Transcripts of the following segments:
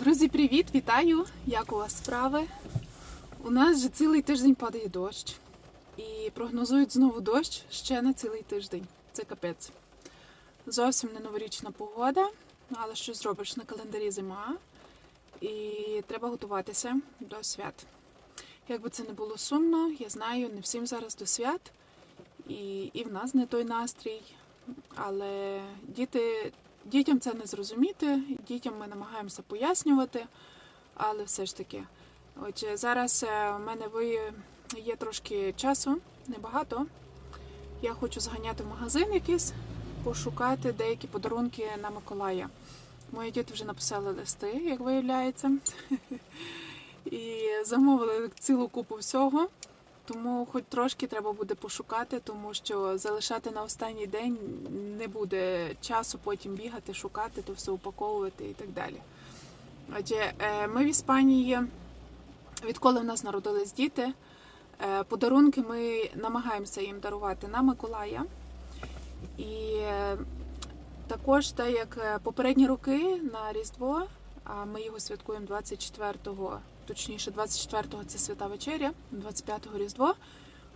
Друзі, привіт! Вітаю! Як у вас справи? У нас вже цілий тиждень падає дощ. І прогнозують знову дощ ще на цілий тиждень. Це капець. Зовсім не новорічна погода, але що зробиш на календарі зима. І треба готуватися до свят. Як би це не було сумно, я знаю, не всім зараз до свят, і, і в нас не той настрій. Але діти Дітям це не зрозуміти, дітям ми намагаємося пояснювати, але все ж таки. Отже, зараз е, в мене є трошки часу, небагато. Я хочу зганяти в магазин якийсь, пошукати деякі подарунки на Миколая. Мої діти вже написали листи, як виявляється, і замовили цілу купу всього. Тому хоч трошки треба буде пошукати, тому що залишати на останній день не буде часу потім бігати, шукати, то все упаковувати і так далі. Отже, е, ми в Іспанії, відколи в нас народились діти, е, подарунки ми намагаємося їм дарувати на Миколая. І е, також, так як попередні роки на Різдво, а ми його святкуємо 24-го, точніше, 24-го це свята вечеря, 25-го Різдво.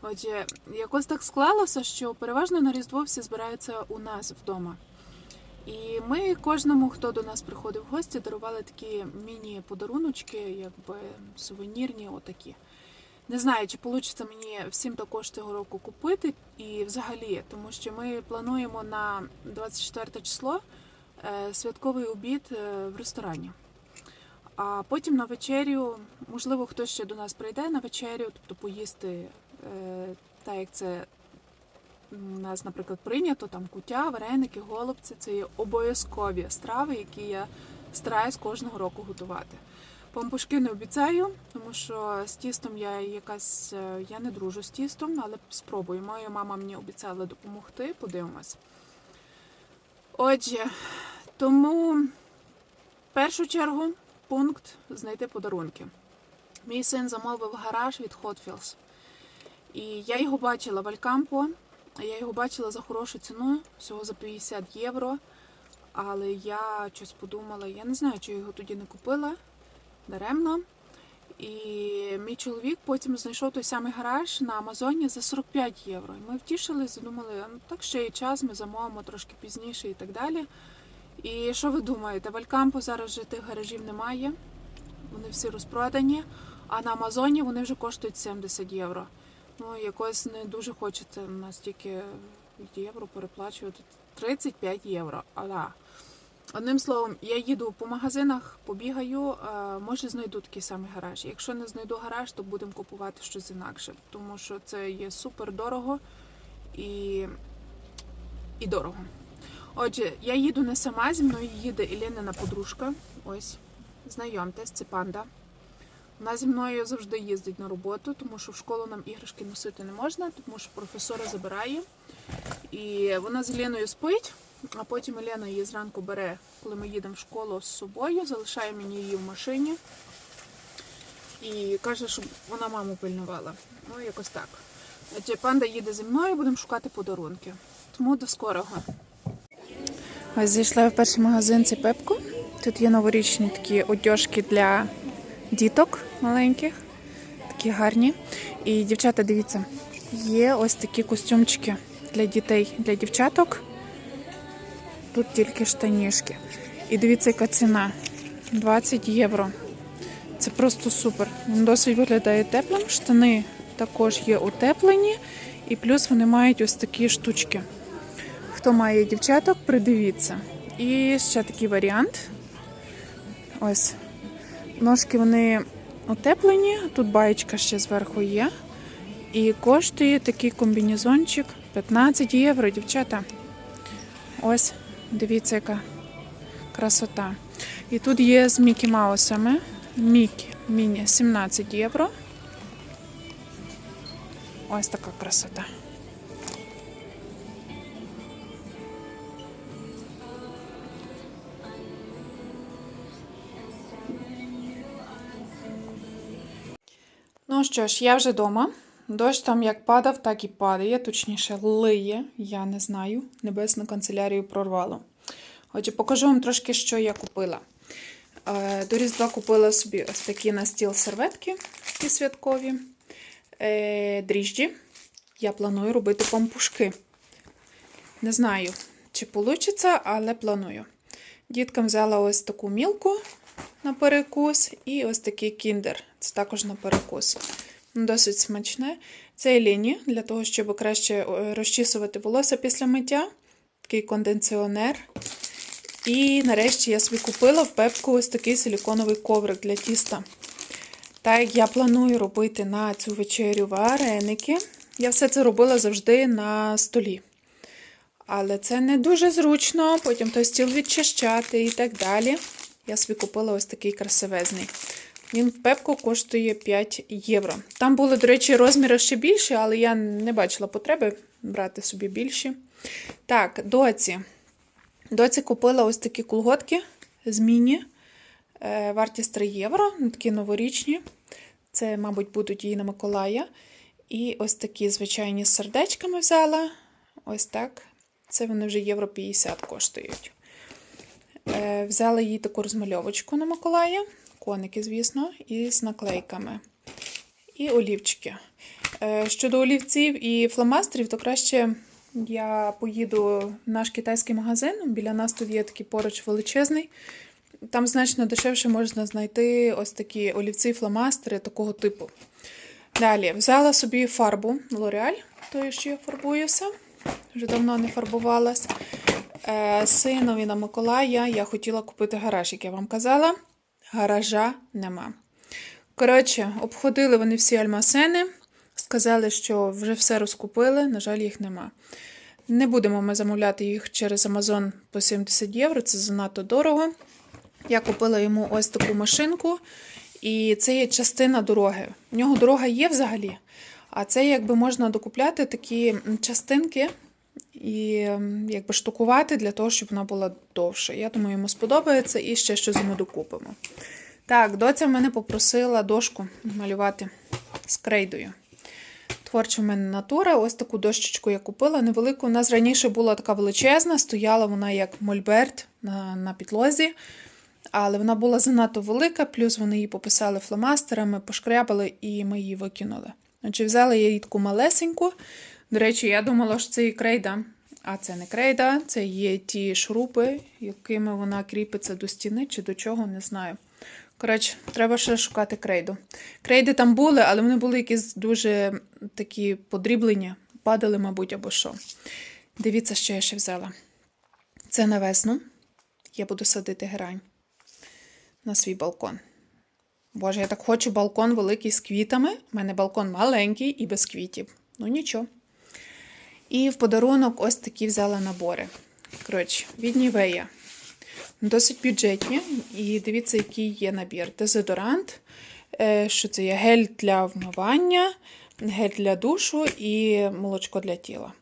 Отже, якось так склалося, що переважно на Різдво всі збираються у нас вдома. І ми кожному, хто до нас приходив в гості, дарували такі міні-подаруночки, якби сувенірні, отакі. Не знаю, чи вийде мені всім також цього року купити і взагалі, тому що ми плануємо на 24 число е, святковий обід е, в ресторані. А потім на вечерю, можливо, хтось ще до нас прийде на вечерю, тобто поїсти, е, так як це у нас, наприклад, прийнято, там кутя, вареники, голубці це є обов'язкові страви, які я стараюсь кожного року готувати. Пампушки не обіцяю, тому що з тістом я якась е, я не дружу з тістом, але спробую. Моя мама мені обіцяла допомогти, подивимось. Отже, тому в першу чергу пункт знайти подарунки. Мій син замовив гараж від Hot Wheels. І я його бачила в Алькампо. Я його бачила за хорошу ціну, всього за 50 євро. Але я щось подумала, я не знаю, чи його тоді не купила даремно. І мій чоловік потім знайшов той самий гараж на Амазоні за 45 євро. І ми втішились, думали, ну так ще є час, ми замовимо трошки пізніше і так далі. І що ви думаєте? В Алькампо зараз вже тих гаражів немає. Вони всі розпродані, а на Амазоні вони вже коштують 70 євро. Ну, якось не дуже хочеться настільки євро переплачувати 35 євро. Але одним словом, я їду по магазинах, побігаю, може знайду такий самий гараж. Якщо не знайду гараж, то будемо купувати щось інакше, тому що це є супер дорого і, і дорого. Отже, я їду не сама, зі мною їде Ілінина подружка. Ось, знайомтесь, це панда. Вона зі мною завжди їздить на роботу, тому що в школу нам іграшки носити не можна, тому що професора забирає. І вона з Іліною спить, а потім Ілена її зранку бере, коли ми їдемо в школу з собою, залишає мені її в машині і каже, щоб вона маму пильнувала. Ну, якось так. Отже, панда їде зі мною, будемо шукати подарунки. Тому до скорого. Ось зайшла в перший магазин це Пепко. Тут є новорічні такі одяжки для діток маленьких, такі гарні. І дівчата, дивіться, є ось такі костюмчики для дітей, для дівчаток. Тут тільки штанішки. І дивіться, яка ціна 20 євро. Це просто супер. Він досить виглядає теплим. Штани також є утеплені, і плюс вони мають ось такі штучки. Хто має дівчаток, придивіться. І ще такий варіант. Ось. Ножки вони утеплені, тут баєчка ще зверху є. І коштує такий комбінезончик 15 євро, дівчата. Ось, дивіться, яка красота. І тут є з Мікі Маусами. Мікі міні 17 євро. Ось така красота. Ну що ж, я вже вдома. Дощ там як падав, так і падає, точніше, лиє, я не знаю. Небесну канцелярію прорвало. Отже, покажу вам трошки, що я купила. Е, До Різдва купила собі ось такі на стіл серветки такі святкові. Е, Дріжджі. Я планую робити пампушки. Не знаю, чи вийде, але планую. Діткам взяла ось таку мілку на перекус і ось такий кіндер. Це також на перекус. Досить смачне. Це Еліні для того, щоб краще е, розчісувати волосся після миття. Такий кондиціонер. І нарешті я собі купила в пепку ось такий силіконовий коврик для тіста. Так як я планую робити на цю вечерю вареники, я все це робила завжди на столі. Але це не дуже зручно, потім той стіл відчищати і так далі. Я собі купила ось такий красивезний. Він в пепку коштує 5 євро. Там були, до речі, розміри ще більші, але я не бачила потреби брати собі більші. Так, доці. Доці купила ось такі колготки з міні. Е, Вартість 3 євро, ну, такі новорічні. Це, мабуть, будуть її на Миколая. І ось такі звичайні з сердечками взяла. Ось так. Це вони вже євро 50 коштують. Е, Взяла їй таку розмальовочку на Миколая, коники, звісно, і з наклейками. І олівчики. Е, Щодо олівців і фломастерів, то краще я поїду в наш китайський магазин. Біля нас тут є такий поруч величезний. Там значно дешевше можна знайти ось такі олівці і фломастери такого типу. Далі взяла собі фарбу L'Oreal, тою, що я фарбуюся. Вже давно не фарбувалась. Е, Синові на Миколая я хотіла купити гараж, як я вам казала. Гаража нема. Коротше, обходили вони всі альмасени, сказали, що вже все розкупили, на жаль, їх нема. Не будемо ми замовляти їх через Amazon по 70 євро, це занадто дорого. Я купила йому ось таку машинку, і це є частина дороги. В нього дорога є взагалі, а це якби можна докупляти такі частинки і якби штукувати для того, щоб вона була довша. Я думаю, йому сподобається і ще щось йому докупимо. Так, доця в мене попросила дошку малювати з крейдою. Творча в мене натура. Ось таку дощечку я купила. Невелику. У нас раніше була така величезна, стояла вона як мольберт на, на підлозі. Але вона була занадто велика, плюс вони її пописали фломастерами, пошкрябали і ми її викинули. Отже, взяла я її таку малесеньку. До речі, я думала, що це і крейда. А це не крейда, це є ті шурупи, якими вона кріпиться до стіни чи до чого, не знаю. Коротше, треба ще шукати крейду. Крейди там були, але вони були якісь дуже такі подріблені, падали, мабуть, або що. Дивіться, що я ще взяла. Це на весну. Я буду садити герань на свій балкон. Боже, я так хочу балкон великий з квітами. У мене балкон маленький і без квітів. Ну нічого. І в подарунок ось такі взяла набори. Коротше, від Нівея. Досить бюджетні. І дивіться, який є набір. Дезодорант, е, що це є гель для вмивання, гель для душу і молочко для тіла.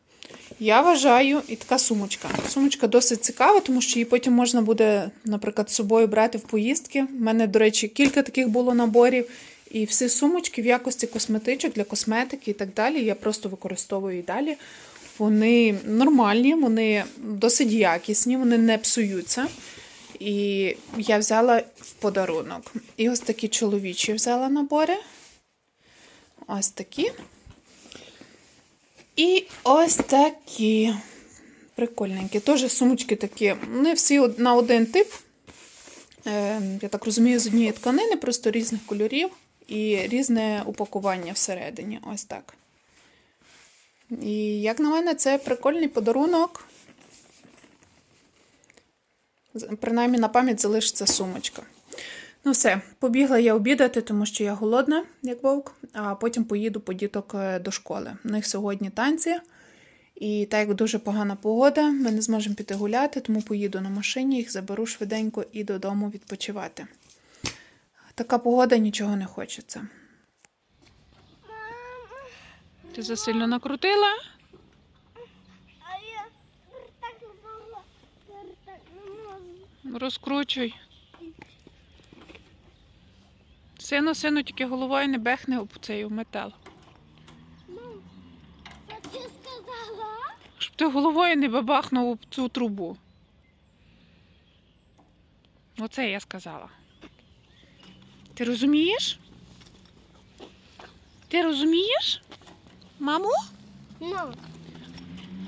Я вважаю, і така сумочка. Сумочка досить цікава, тому що її потім можна буде, наприклад, з собою брати в поїздки. У мене, до речі, кілька таких було наборів. І всі сумочки в якості косметичок для косметики і так далі. Я просто використовую і далі. Вони нормальні, вони досить якісні, вони не псуються. І я взяла в подарунок. І ось такі чоловічі взяла набори. Ось такі. І ось такі. Прикольненькі. Теж сумочки такі. Не всі на один тип. Е, я так розумію, з однієї тканини, просто різних кольорів і різне упакування всередині. Ось так. І як на мене, це прикольний подарунок. Принаймні на пам'ять залишиться сумочка. Ну все, побігла я обідати, тому що я голодна, як вовк, а потім поїду по діток е, до школи. У них сьогодні танці, і так як дуже погана погода, ми не зможемо піти гуляти, тому поїду на машині, їх заберу швиденько і додому відпочивати. Така погода нічого не хочеться. Ти засильно накрутила? А я так не могла, так не можу. Розкручуй. Сину, сину, тільки головою не бехне об цей метал. Мам, що ти сказала? Щоб ти головою не бабахнув об цю трубу. Оце я сказала. Ти розумієш? Ти розумієш? Маму? Ну.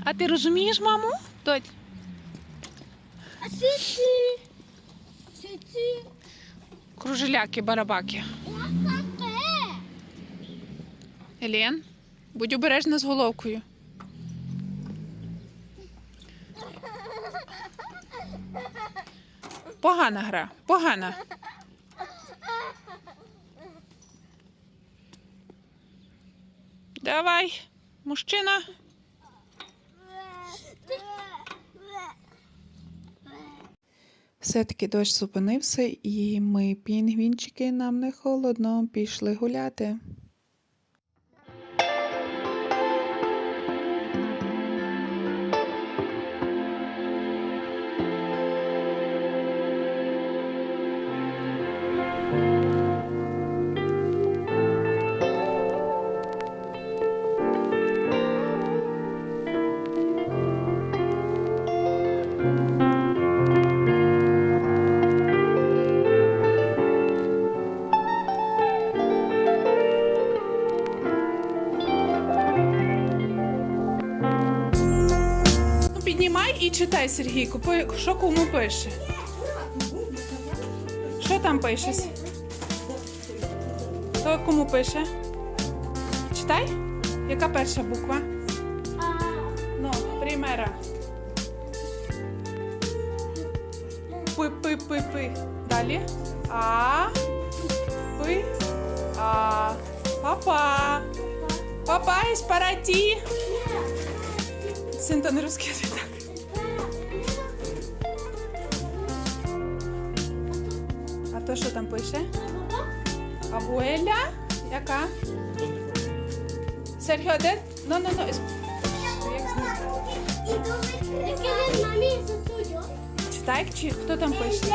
А ти розумієш, маму? Доть. А сиці. Сиці. Кружеляки, барабаки. Елен, будь обережна з головкою. Погана гра, погана. Давай, мужчина. Все-таки дощ зупинився, і ми, пінгвінчики, нам не холодно, пішли гуляти. Читай, Сергійку, Пи- що кому пише. Що там пише? Хто кому пише? Читай? Яка перша буква? Ну, примера. Пи, пи, пи, пи. Далі. А. Пи. А. Папа. Папа із параті. Син, то не розкидай Що там пише? Абуеля? Яка? Серхіо, де? Ну, ну, ну. Читай, чи хто там пише?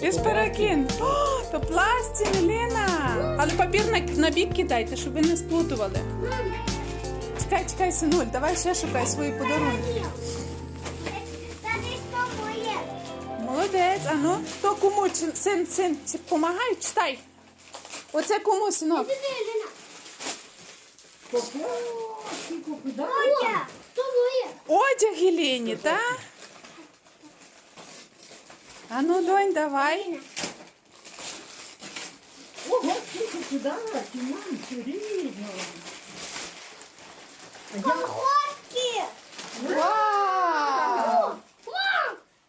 ¿Qué Еспаракін. О, то пластин, Елена. Але папір на, на бік кидайте, щоб ви не сплутували. Чекай, чекай, синуль, давай ще шукай свої подарунки. Молодець, а ну, то кому? Чи- Син, син, чи помагай, читай. Оце кому, синок? Оля. Одяг Єлені, так? А ну, донь, давай. Ого, скільки туди, Тімон, серйозно. Колготки. Вау!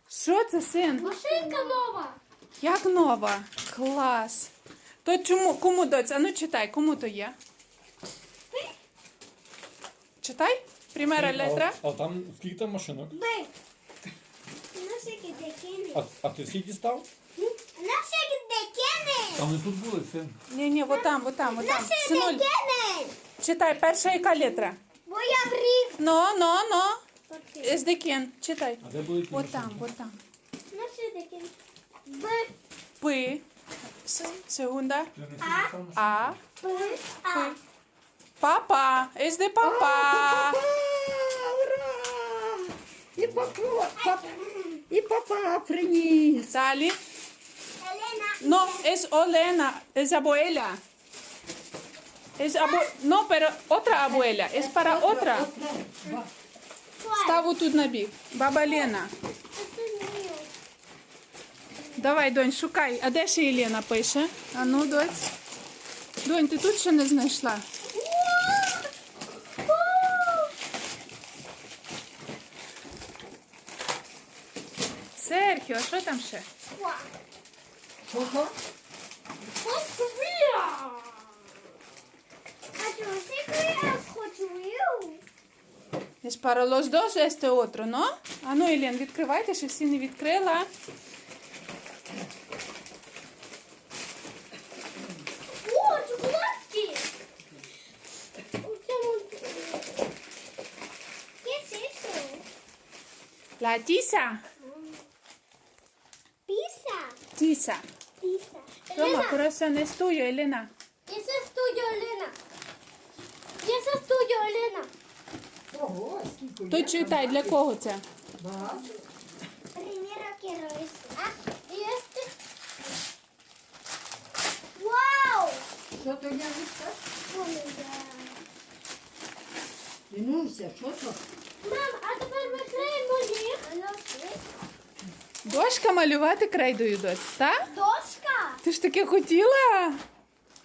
Що це, син? машинка нова. Як нова? Клас. То чому, кому доця? А ну читай, кому то є? Читай. Примера летра. А, а там скільки там машинок? Бей. Декини. А, а ти скільки став? Нашики декини. Там не тут були, син. Ні, ні, вот там, вот там, вот там. Нашики Синуль, декини. читай, перша яка літера? Бо я брів. Но, но, но. Ездекін, читай. А де були ті там, машинки? вот там. Наші декини. Б. Пи. С- Сегунда. Ти не А? скільки? А. Папа. Es de папа. Ура! І папа, пап, і папа приніс. Далі. Елена. No, es Olena, es abuela. Es abu no, pero otra abuela. Es para otra. Ставу тут на бік. Баба Лена. Це мій. Давай, донь, шукай. А де ще Єлена пише? А ну, доць. Донь, ти тут ще не знайшла? а що там ще? Ого. Es para los dos este otro, no? А ну, Елен, відкривайте, що всі не відкрила. О, чоколадки! У цьому... Є сісо. Латіся? Es tuyo, Elena. ese es tuyo, Elena. Y ese es tuyo, Elena. Ого, скільки То є читай, для кого це? Багато. Primero quiero este. Ah, y este. ¡Wow! Що то я? Oh God. Дінуся, що то? Мам, а тепер ми клеїмо їх. Дошка малювати крейдою доць, так? Дошка. Ти ж таке хотіла?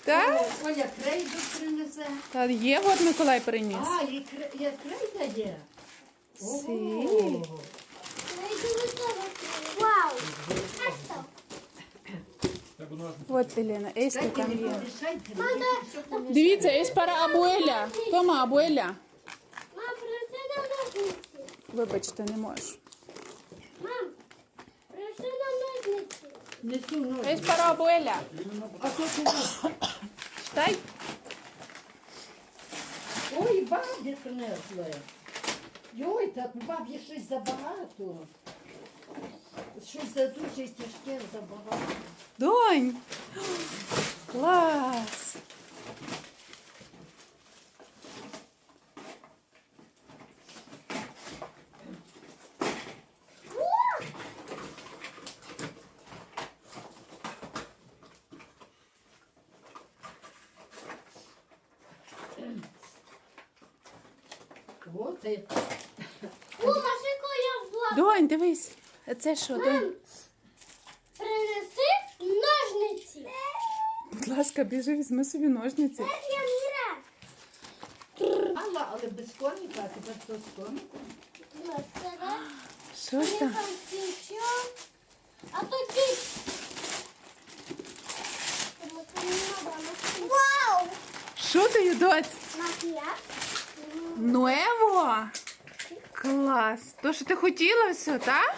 Так? О, Оля крейду принесе. Та є, от Миколай приніс. А, і кре- крейда є. Сі. Ого. Вау. От, Елена, ейська Кстати, там є. Дивіться, є пара абуеля. Тома, абуеля. Мам, принеси нам ножниці. Вибачте, не можу. Мам, принеси нам ножниці. Несу Є ножі. пара абуеля. А то ти нож. Читай. Ой, бабі принесли. Йой, так бабі щось забагато. Щось за дуже тяжке забагато. Донь. Клас. О, машинку я взяла. Донь, дивись. А Це що, донь? Принеси ножниці. Будь ласка, біжи, візьми собі ножниці. Це я Міра. Алла, але без коніка, а тепер хто з коником? Да? Що ж там? А то ти. Вау! Що ти, доць? Макіяж. Нуево? Клас. То, що ти хотіла все, так?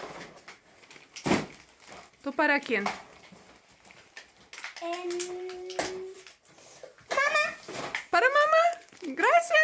То перекинь. Мама! Ем. Пара мама! Грася!